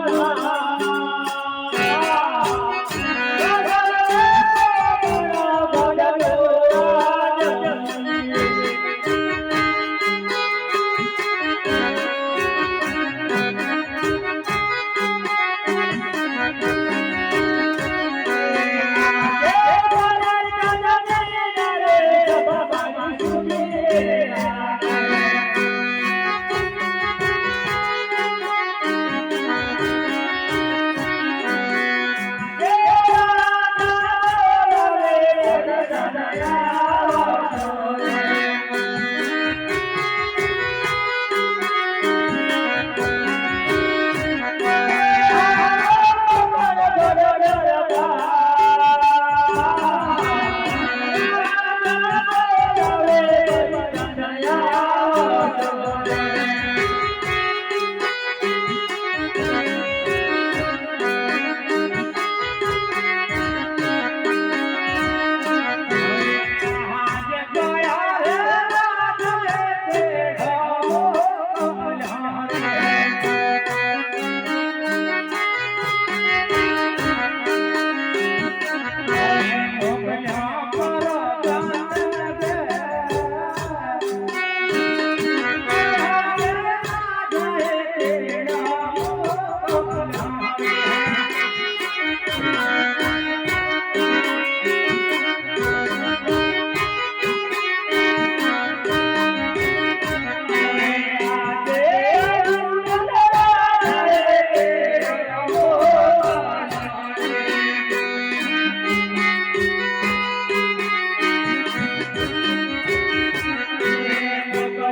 Oh.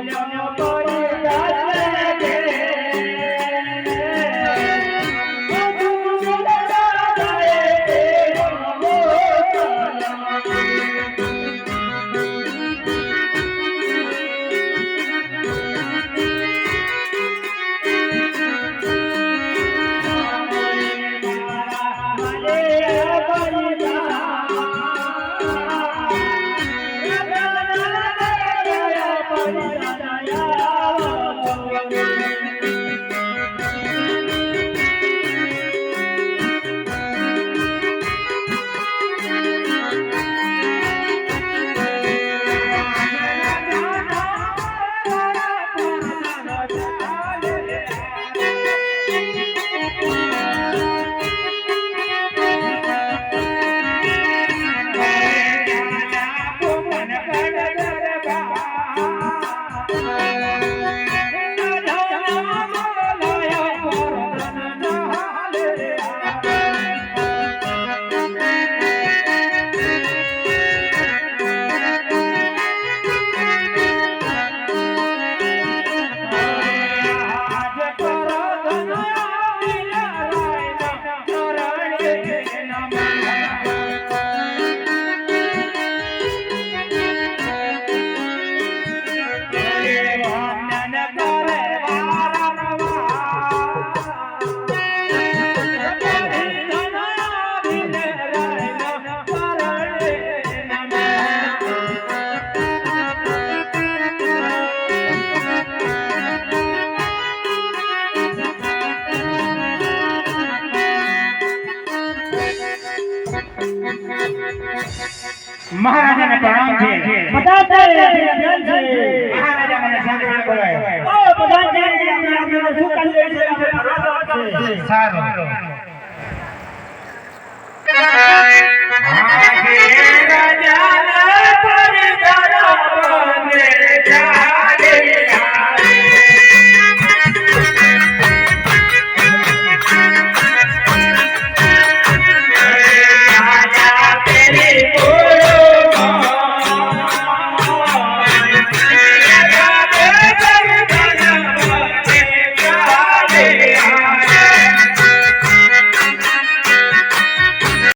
no, no. મહારાજાને પ્રણામ છે મહારાજા મને સાંભળવા છે સારું.